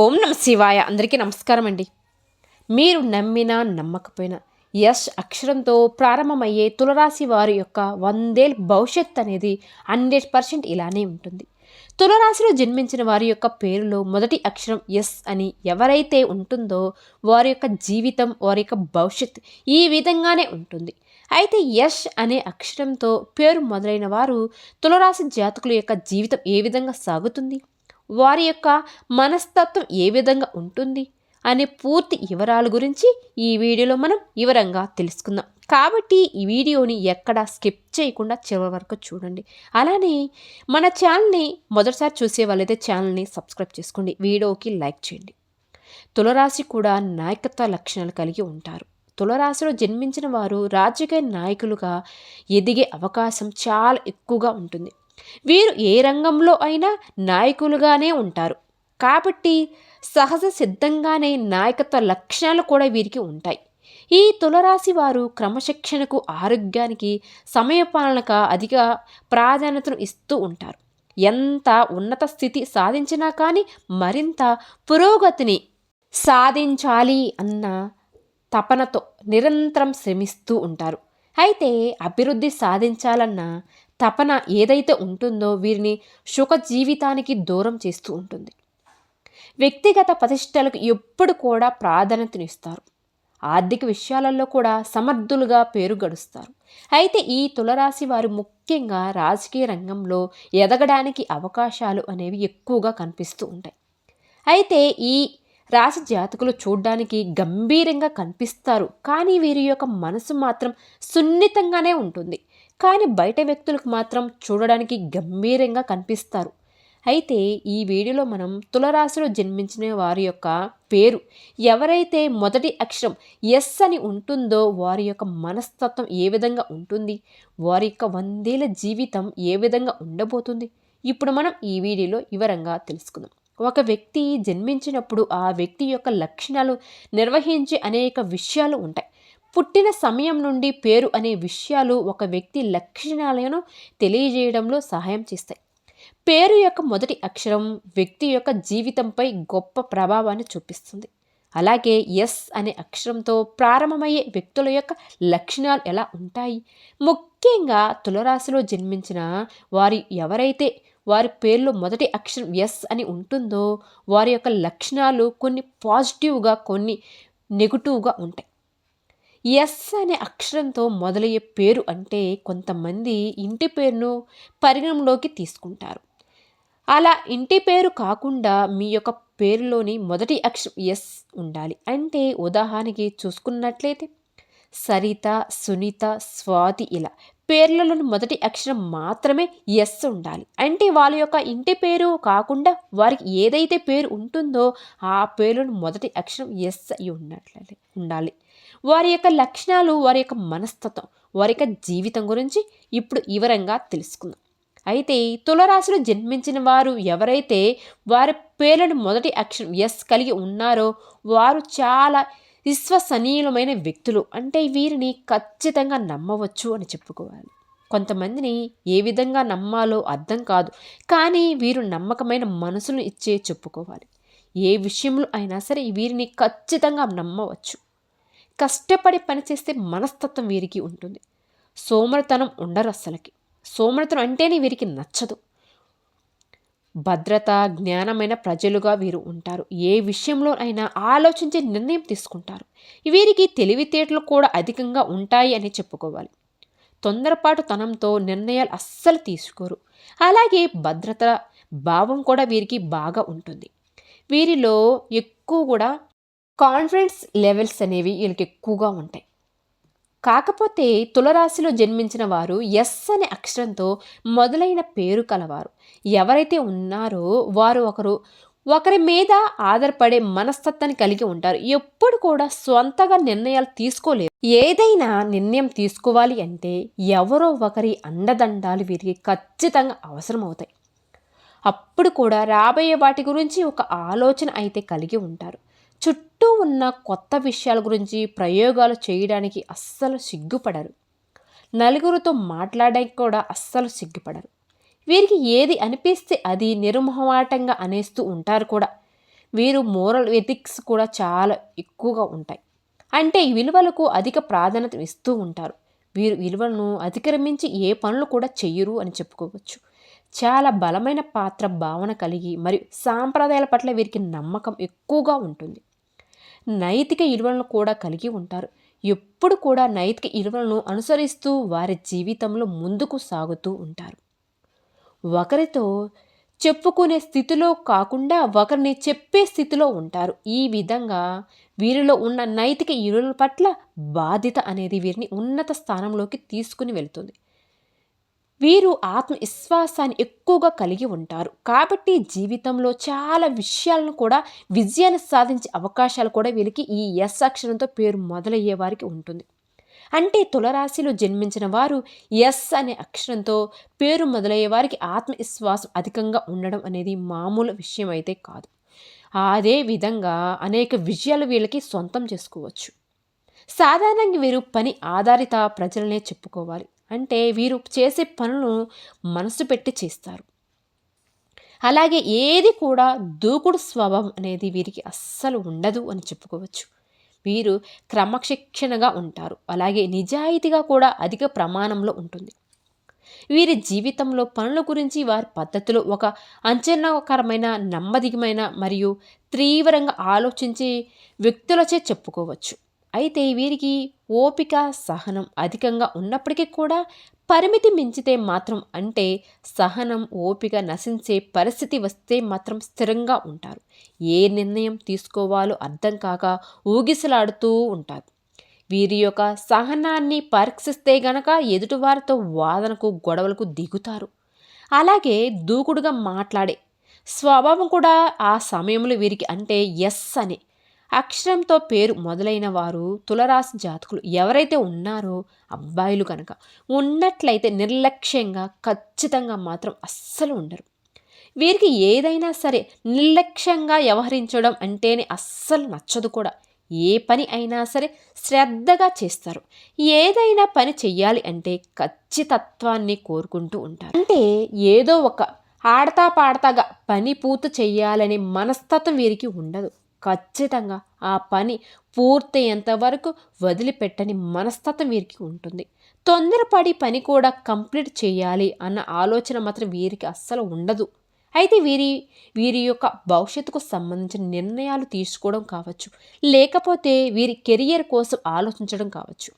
ఓం నమ శివాయ. అందరికీ నమస్కారం అండి మీరు నమ్మినా నమ్మకపోయినా యష్ అక్షరంతో ప్రారంభమయ్యే తులరాశి వారి యొక్క వందేళ్ళ భవిష్యత్ అనేది హండ్రెడ్ పర్సెంట్ ఇలానే ఉంటుంది. తులరాశిలో జన్మించిన వారి యొక్క పేరులో మొదటి అక్షరం ఎస్ అని ఎవరైతే ఉంటుందో వారి యొక్క జీవితం వారి యొక్క భవిష్యత్ ఈ విధంగానే ఉంటుంది. అయితే యష్ అనే అక్షరంతో పేరు మొదలైన వారు తులరాశి జాతకుల యొక్క జీవితం ఏ విధంగా సాగుతుంది? వారి యొక్క మనస్తత్వం ఏ విధంగా ఉంటుంది అనే పూర్తి వివరాల గురించి ఈ వీడియోలో మనం వివరంగా తెలుసుకుందాం. కాబట్టి ఈ వీడియోని ఎక్కడ స్కిప్ చేయకుండా చివరి వరకు చూడండి. అలానే మన ఛానల్ని మొదటిసారి చూసే వాళ్ళైతే ఛానల్ని సబ్స్క్రైబ్ చేసుకోండి. వీడియోకి లైక్ చేయండి. తులరాశి కూడా నాయకత్వ లక్షణాలు కలిగి ఉంటారు. తులరాశిలో జన్మించిన వారు రాజకీయ నాయకులుగా ఎదిగే అవకాశం చాలా ఎక్కువగా ఉంటుంది. వీరు ఏ రంగంలో అయినా నాయకులుగానే ఉంటారు. కాబట్టి సహజ సిద్ధంగానే నాయకత్వ లక్షణాలు కూడా వీరికి ఉంటాయి. ఈ తులరాశి వారు క్రమశిక్షణకు ఆరోగ్యానికి సమయపాలనక అధిక ప్రాధాన్యతను ఇస్తూ ఉంటారు. ఎంత ఉన్నత స్థితి సాధించినా కానీ మరింత పురోగతిని సాధించాలి అన్న తపనతో నిరంతరం శ్రమిస్తూ ఉంటారు. అయితే అభివృద్ధి సాధించాలన్న తపన ఏదైతే ఉంటుందో వీరిని సుఖ జీవితానికి దూరం చేస్తూ ఉంటుంది. వ్యక్తిగత ప్రతిష్టలకు ఎప్పుడు కూడా ప్రాధాన్యతనిస్తారు. ఆర్థిక విషయాలలో కూడా సమర్థులుగా పేరు గడుస్తారు. అయితే ఈ తులరాశి వారు ముఖ్యంగా రాజకీయ రంగంలో ఎదగడానికి అవకాశాలు అనేవి ఎక్కువగా కనిపిస్తూ ఉంటాయి. అయితే ఈ రాశి జాతకులు చూడ్డానికి గంభీరంగా కనిపిస్తారు. కానీ వీరి యొక్క మనసు మాత్రం సున్నితంగానే ఉంటుంది. కానీ బయట వ్యక్తులకు మాత్రం చూడడానికి గంభీరంగా కనిపిస్తారు. అయితే ఈ వీడియోలో మనం తులరాశిలో జన్మించిన వారి యొక్క పేరు ఎవరైతే మొదటి అక్షరం ఎస్ అని ఉంటుందో వారి యొక్క మనస్తత్వం ఏ విధంగా ఉంటుంది వారి యొక్క వందేల జీవితం ఏ విధంగా ఉండబోతుంది ఇప్పుడు మనం ఈ వీడియోలో వివరంగా తెలుసుకుందాం. ఒక వ్యక్తి జన్మించినప్పుడు ఆ వ్యక్తి యొక్క లక్షణాలు నిర్వహించే అనేక విషయాలు ఉంటాయి. పుట్టిన సమయం నుండి పేరు అనే విషయాలు ఒక వ్యక్తి లక్షణాలను తెలియజేయడంలో సహాయం చేస్తాయి. పేరు యొక్క మొదటి అక్షరం వ్యక్తి యొక్క జీవితంపై గొప్ప ప్రభావాన్ని చూపిస్తుంది. అలాగే ఎస్ అనే అక్షరంతో ప్రారంభమయ్యే వ్యక్తుల యొక్క లక్షణాలు ఎలా ఉంటాయి? ముఖ్యంగా తులరాశిలో జన్మించిన వారి ఎవరైతే వారి పేర్లో మొదటి అక్షరం ఎస్ అని ఉంటుందో వారి యొక్క లక్షణాలు కొన్ని పాజిటివ్గా కొన్ని నెగిటివ్గా ఉంటాయి. ఎస్ అనే అక్షరంతో మొదలయ్యే పేరు అంటే కొంతమంది ఇంటి పేరును పరిగణంలోకి తీసుకుంటారు. అలా ఇంటి పేరు కాకుండా మీ యొక్క పేరులోని మొదటి అక్షరం ఎస్ ఉండాలి. అంటే ఉదాహరణకి చూసుకున్నట్లయితే సరిత సునీత స్వాతి ఇలా పేర్లలోని మొదటి అక్షరం మాత్రమే ఎస్ ఉండాలి. అంటే వాళ్ళ యొక్క ఇంటి పేరు కాకుండా వారికి ఏదైతే పేరు ఉంటుందో ఆ పేరులోని మొదటి అక్షరం ఎస్ అయి ఉన్నట్లయితే ఉండాలి. వారి యొక్క లక్షణాలు వారి యొక్క మనస్తత్వం వారి యొక్క జీవితం గురించి ఇప్పుడు వివరంగా తెలుసుకుందాం. అయితే తులరాశిలో జన్మించిన వారు ఎవరైతే వారి పేర్లను మొదటి అక్షరం ఎస్ కలిగి ఉన్నారో వారు చాలా విశ్వసనీయులమైన వ్యక్తులు. అంటే వీరిని ఖచ్చితంగా నమ్మవచ్చు అని చెప్పుకోవాలి. కొంతమందిని ఏ విధంగా నమ్మాలో అర్థం కాదు కానీ వీరు నమ్మకమైన మనసును ఇచ్చే చెప్పుకోవాలి. ఏ విషయంలో అయినా సరే వీరిని ఖచ్చితంగా నమ్మవచ్చు. కష్టపడి పనిచేస్తే మనస్తత్వం వీరికి ఉంటుంది. సోమరతనం ఉండరు అస్సలకి. సోమరతనం అంటేనే వీరికి నచ్చదు. భద్రత జ్ఞానమైన ప్రజలుగా వీరు ఉంటారు. ఏ విషయంలో అయినా ఆలోచించి నిర్ణయం తీసుకుంటారు. వీరికి తెలివితేటలు కూడా అధికంగా ఉంటాయి అని చెప్పుకోవాలి. తొందరపాటు తనంతో నిర్ణయాలు అస్సలు తీసుకోరు. అలాగే భద్రత భావం కూడా వీరికి బాగా ఉంటుంది. వీరిలో ఎక్కువ కూడా కాన్ఫిడెన్స్ లెవెల్స్ అనేవి వీళ్ళకి ఎక్కువగా ఉంటాయి. కాకపోతే తులరాశిలో జన్మించిన వారు ఎస్ అనే అక్షరంతో మొదలైన పేరు కలవారు. ఎవరైతే ఉన్నారో వారు ఒకరు ఒకరి మీద ఆధారపడే మనస్తత్వాన్ని కలిగి ఉంటారు. ఎప్పుడు కూడా సొంతగా నిర్ణయాలు తీసుకోలేరు. ఏదైనా నిర్ణయం తీసుకోవాలి అంటే ఎవరో ఒకరి అండదండాలు వీరికి ఖచ్చితంగా అవసరం అవుతాయి అప్పుడు కూడా రాబోయే వాటి గురించి ఒక ఆలోచన అయితే కలిగి ఉంటారు. చుట్టూ ఉన్న కొత్త విషయాల గురించి ప్రయోగాలు చేయడానికి అస్సలు సిగ్గుపడరు. నలుగురితో మాట్లాడడానికి కూడా అస్సలు సిగ్గుపడరు. వీరికి ఏది అనిపిస్తే అది నిర్మోహమాటంగా అనేస్తూ ఉంటారు కూడా. వీరు మోరల్ ఎథిక్స్ కూడా చాలా ఎక్కువగా ఉంటాయి. అంటే ఈ విలువలకు అధిక ప్రాధాన్యత ఇస్తూ ఉంటారు. వీరు విలువలను అతిక్రమించి ఏ పనులు కూడా చెయ్యరు అని చెప్పుకోవచ్చు. చాలా బలమైన పాత్ర భావన కలిగి మరియు సాంప్రదాయాల పట్ల వీరికి నమ్మకం ఎక్కువగా ఉంటుంది. నైతిక విలువలను కూడా కలిగి ఉంటారు. ఎప్పుడు కూడా నైతిక విలువలను అనుసరిస్తూ వారి జీవితంలో ముందుకు సాగుతూ ఉంటారు. ఒకరితో చెప్పుకునే స్థితిలో కాకుండా ఒకరిని చెప్పే స్థితిలో ఉంటారు. ఈ విధంగా వీరిలో ఉన్న నైతిక విలువల పట్ల బాధ్యత అనేది వీరిని ఉన్నత స్థానంలోకి తీసుకుని వెళ్తుంది. వీరు ఆత్మవిశ్వాసాన్ని ఎక్కువగా కలిగి ఉంటారు. కాబట్టి జీవితంలో చాలా విషయాలను కూడా విజయాన్ని సాధించే అవకాశాలు కూడా వీరికి ఈ ఎస్ అక్షరంతో పేరు మొదలయ్యే వారికి ఉంటుంది. అంటే తులరాశిలో జన్మించిన వారు ఎస్ అనే అక్షరంతో పేరు మొదలయ్యే వారికి ఆత్మవిశ్వాసం అధికంగా ఉండడం అనేది మామూలు విషయం అయితే కాదు. అదే విధంగా అనేక విజయాలు వీళ్ళకి సొంతం చేసుకోవచ్చు. సాధారణంగా వీరు పని ఆధారిత ప్రజలనే చెప్పుకోవాలి. అంటే వీరు చేసే పనులను మనసు పెట్టి చేస్తారు. అలాగే ఏది కూడా దూకుడు స్వభావం అనేది వీరికి అస్సలు ఉండదు అని చెప్పుకోవచ్చు. వీరు క్రమశిక్షణగా ఉంటారు. అలాగే నిజాయితీగా కూడా అధిక ప్రమాణంలో ఉంటుంది. వీరి జీవితంలో పనుల గురించి వారి పద్ధతిలో ఒక అంచనాకరమైన నమ్మదిగమైన మరియు తీవ్రంగా ఆలోచించి వ్యక్తులచే చెప్పుకోవచ్చు. అయితే వీరికి ఓపిక సహనం అధికంగా ఉన్నప్పటికీ కూడా పరిమితి మించితే మాత్రం అంటే సహనం ఓపిక నశించే పరిస్థితి వస్తే మాత్రం స్థిరంగా ఉంటారు. ఏ నిర్ణయం తీసుకోవాలో అర్థం కాక ఊగిసలాడుతూ ఉంటారు. వీరి యొక్క సహనాన్ని పరీక్షిస్తే గనక ఎదుటివారితో వాదనకు గొడవలకు దిగుతారు. అలాగే దూకుడుగా మాట్లాడే స్వభావం కూడా ఆ సమయంలో వీరికి అంటే ఎస్ అని అక్షరంతో పేరు మొదలైన వారు తులరాశి జాతకులు ఎవరైతే ఉన్నారో అబ్బాయిలు కనుక ఉన్నట్లయితే నిర్లక్ష్యంగా ఖచ్చితంగా మాత్రం అస్సలు ఉండరు. వీరికి ఏదైనా సరే నిర్లక్ష్యంగా వ్యవహరించడం అంటేనే అస్సలు నచ్చదు కూడా. ఏ పని అయినా సరే శ్రద్ధగా చేస్తారు. ఏదైనా పని చెయ్యాలి అంటే ఖచ్చితత్వాన్ని కోరుకుంటూ ఉంటారు. అంటే ఏదో ఒక ఆడతా పాడతాగా పని పూర్తి చెయ్యాలనే మనస్తత్వం వీరికి ఉండదు. ఖచ్చితంగా ఆ పని పూర్తయ్యేంత వరకు వదిలిపెట్టని మనస్తత్వం వీరికి ఉంటుంది. తొందరపడి పని కూడా కంప్లీట్ చేయాలి అన్న ఆలోచన మాత్రం వీరికి అస్సలు ఉండదు. అయితే వీరి వీరి యొక్క భవిష్యత్తుకు సంబంధించిన నిర్ణయాలు తీసుకోవడం కావచ్చు. లేకపోతే వీరి కెరియర్ కోసం ఆలోచించడం కావచ్చు.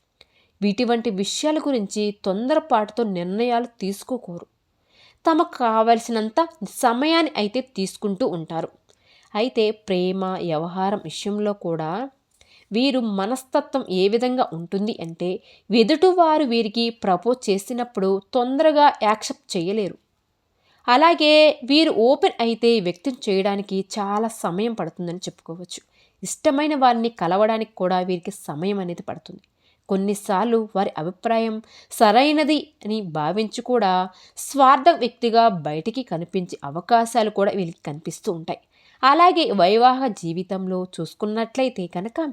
వీటి వంటి విషయాల గురించి తొందరపాటుతో నిర్ణయాలు తీసుకోకూరు. తమకు కావలసినంత సమయాన్ని అయితే తీసుకుంటూ ఉంటారు. అయితే ప్రేమ వ్యవహారం విషయంలో కూడా వీరు మనస్తత్వం ఏ విధంగా ఉంటుంది అంటే ఎదుటివారు వీరికి ప్రపోజ్ చేసినప్పుడు తొందరగా యాక్సెప్ట్ చేయలేరు. అలాగే వీరు ఓపెన్ అయితే వ్యక్తం చేయడానికి చాలా సమయం పడుతుందని చెప్పుకోవచ్చు. ఇష్టమైన వారిని కలవడానికి కూడా వీరికి సమయం అనేది పడుతుంది. కొన్నిసార్లు వారి అభిప్రాయం సరైనది అని భావించి కూడా స్వార్థ వ్యక్తిగా బయటికి కనిపించే అవకాశాలు కూడా వీరికి కనిపిస్తూ ఉంటాయి. అలాగే వైవాహ జీవితంలో చూసుకున్నట్లయితే కనుక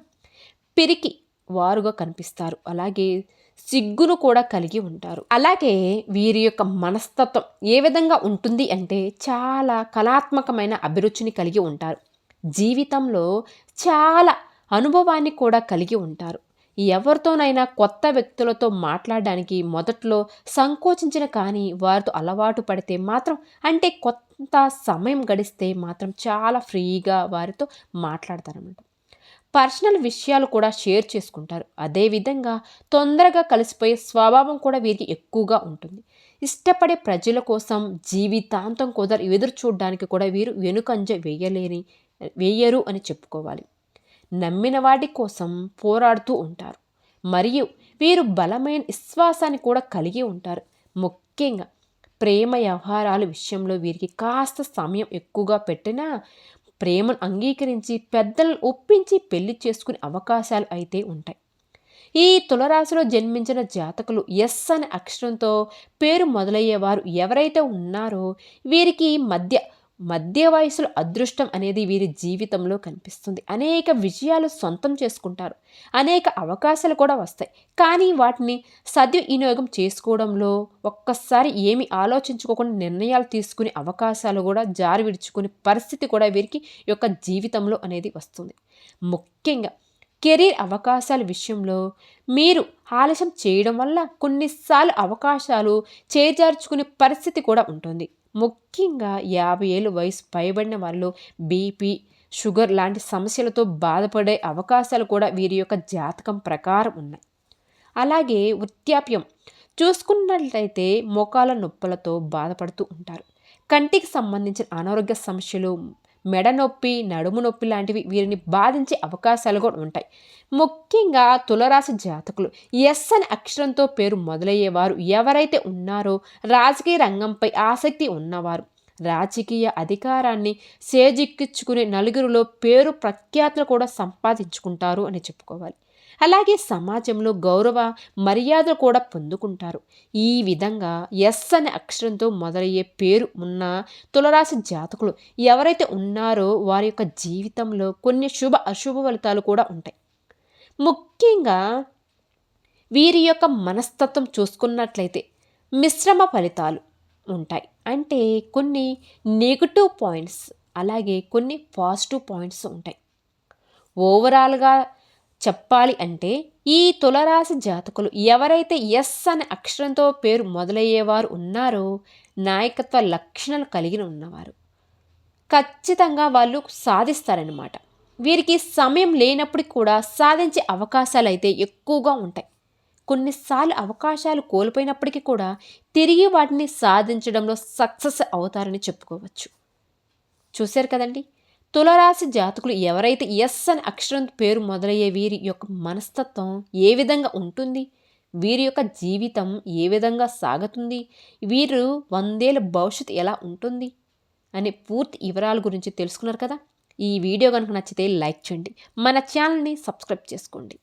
పిరికి వారుగా కనిపిస్తారు. అలాగే సిగ్గును కూడా కలిగి ఉంటారు. అలాగే వీరి యొక్క మనస్తత్వం ఏ విధంగా ఉంటుంది అంటే చాలా కళాత్మకమైన అభిరుచిని కలిగి ఉంటారు. జీవితంలో చాలా అనుభవాన్ని కూడా కలిగి ఉంటారు. ఎవరితోనైనా కొత్త వ్యక్తులతో మాట్లాడడానికి మొదట్లో సంకోచించిన కానీ వారితో అలవాటు పడితే మాత్రం అంటే కొంత సమయం గడిస్తే మాత్రం చాలా ఫ్రీగా వారితో మాట్లాడతారన్నమాట. పర్సనల్ విషయాలు కూడా షేర్ చేసుకుంటారు. అదేవిధంగా తొందరగా కలిసిపోయే స్వభావం కూడా వీరికి ఎక్కువగా ఉంటుంది. ఇష్టపడే ప్రజల కోసం జీవితాంతం కుదర ఎదురు చూడడానికి కూడా వీరు వెనుకంజ వేయలేని వేయరు అని చెప్పుకోవాలి. నమ్మిన వాటి కోసం పోరాడుతూ ఉంటారు. మరియు వీరు బలమైన విశ్వాసాన్ని కూడా కలిగి ఉంటారు. ముఖ్యంగా ప్రేమ వ్యవహారాల విషయంలో వీరికి కాస్త సమయం ఎక్కువగా పెట్టినా ప్రేమను అంగీకరించి పెద్దలను ఒప్పించి పెళ్ళి చేసుకునే అవకాశాలు అయితే ఉంటాయి. ఈ తులరాశిలో జన్మించిన జాతకులు ఎస్ అనే అక్షరంతో పేరు మొదలయ్యేవారు ఎవరైతే ఉన్నారో వీరికి మధ్య మధ్య వయసులో అదృష్టం అనేది వీరి జీవితంలో కనిపిస్తుంది. అనేక విజయాలు సొంతం చేసుకుంటారు. అనేక అవకాశాలు కూడా వస్తాయి. కానీ వాటిని సద్వినియోగం చేసుకోవడంలో ఒక్కసారి ఏమి ఆలోచించుకోకుండా నిర్ణయాలు తీసుకునే అవకాశాలు కూడా జారి విడుచుకునే పరిస్థితి కూడా వీరికి యొక్క జీవితంలో అనేది వస్తుంది. ముఖ్యంగా కెరీర్ అవకాశాల విషయంలో మీరు ఆలస్యం చేయడం వల్ల కొన్నిసార్లు అవకాశాలు చేజార్చుకునే పరిస్థితి కూడా ఉంటుంది. ముఖ్యంగా యాభై ఏళ్ళు వయసు పైబడిన వాళ్ళు బీపీ షుగర్ లాంటి సమస్యలతో బాధపడే అవకాశాలు కూడా వీరి యొక్క జాతకం ప్రకారం ఉన్నాయి. అలాగే వృత్యాప్యం చూసుకున్నట్లయితే మోకాల నొప్పులతో బాధపడుతూ ఉంటారు. కంటికి సంబంధించిన అనారోగ్య సమస్యలు మెడ నొప్పి నడుము నొప్పి లాంటివి వీరిని బాధించే అవకాశాలు కూడా ఉంటాయి. ముఖ్యంగా తులరాశి జాతకులు ఎస్ అని అక్షరంతో పేరు మొదలయ్యేవారు ఎవరైతే ఉన్నారో రాజకీయ రంగంపై ఆసక్తి ఉన్నవారు. రాజకీయ అధికారాన్ని సేజిక్కించుకునే నలుగురిలో పేరు ప్రఖ్యాతులు కూడా సంపాదించుకుంటారు అని చెప్పుకోవాలి. అలాగే సమాజంలో గౌరవ మర్యాదలు కూడా పొందుకుంటారు. ఈ విధంగా ఎస్ అనే అక్షరంతో మొదలయ్యే పేరు ఉన్న తులరాశి జాతకులు ఎవరైతే ఉన్నారో వారి యొక్క జీవితంలో కొన్ని శుభ అశుభ ఫలితాలు కూడా ఉంటాయి. ముఖ్యంగా వీరి యొక్క మనస్తత్వం చూసుకున్నట్లయితే మిశ్రమ ఫలితాలు ఉంటాయి. అంటే కొన్ని నెగిటివ్ పాయింట్స్ అలాగే కొన్ని పాజిటివ్ పాయింట్స్ ఉంటాయి. ఓవరాల్గా చెప్పాలి అంటే ఈ తులరాశి జాతకులు ఎవరైతే ఎస్ అనే అక్షరంతో పేరు మొదలయ్యేవారు ఉన్నారో నాయకత్వ లక్షణాలు కలిగి ఉన్నవారు. ఖచ్చితంగా వాళ్ళు సాధిస్తారనమాట వీరికి సమయం లేనప్పటికి కూడా సాధించే అవకాశాలు అయితే ఎక్కువగా ఉంటాయి. కొన్నిసార్లు అవకాశాలు కోల్పోయినప్పటికీ కూడా తిరిగి వాటిని సాధించడంలో సక్సెస్ అవుతారని చెప్పుకోవచ్చు. చూశారు కదండి? తులరాశి జాతకులు ఎవరైతే ఎస్ అని అక్షరం పేరు మొదలయ్యే వీరి యొక్క మనస్తత్వం ఏ విధంగా ఉంటుంది? వీరి యొక్క జీవితం ఏ విధంగా సాగుతుంది? వీరు వందేళ్ళ భవిష్యత్తు ఎలా ఉంటుంది? అనే పూర్తి వివరాల గురించి తెలుసుకున్నారు కదా? ఈ వీడియో కనుక నచ్చితే లైక్ చేయండి. మన ఛానల్ని సబ్స్క్రైబ్ చేసుకోండి.